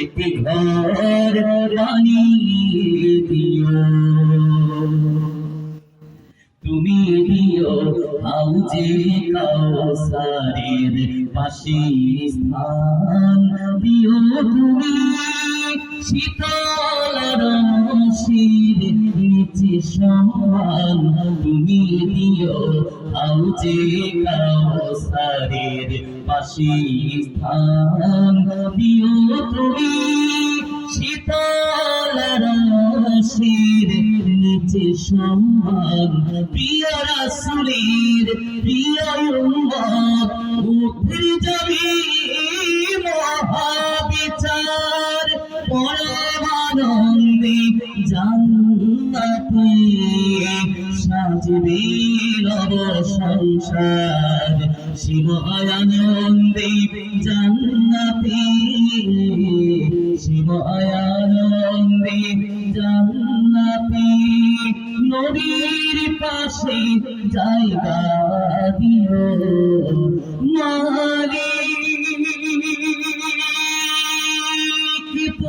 একটি ঘর বানিয়ে দিও। তুমি দিও হাউজে কাউসারের পাশে স্থান দিও। তুমি শীতল রশির নিচে সমান। তুমি দিও হাউজে কাউসারের পাশে স্থান দিও তুমি। শীতল রশির নিচে সম্মান, প্রিয় রাসুলের প্রিয় উম্মত, উঠে যাবে মহাবিচার। পরমানন্দে জান্নাতে সাজবে। নব সংসার শিব জান্নাতে শিবায়ানন্দে জান্নাতে নদীর পাশে জায়গা দিও মালিক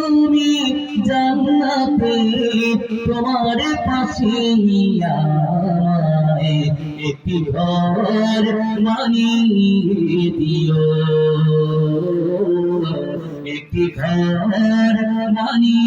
তুমি জান্নাতে তোমার কাছে একটি ঘর বানিয়ে দিও। একটি ঘর বানিয়ে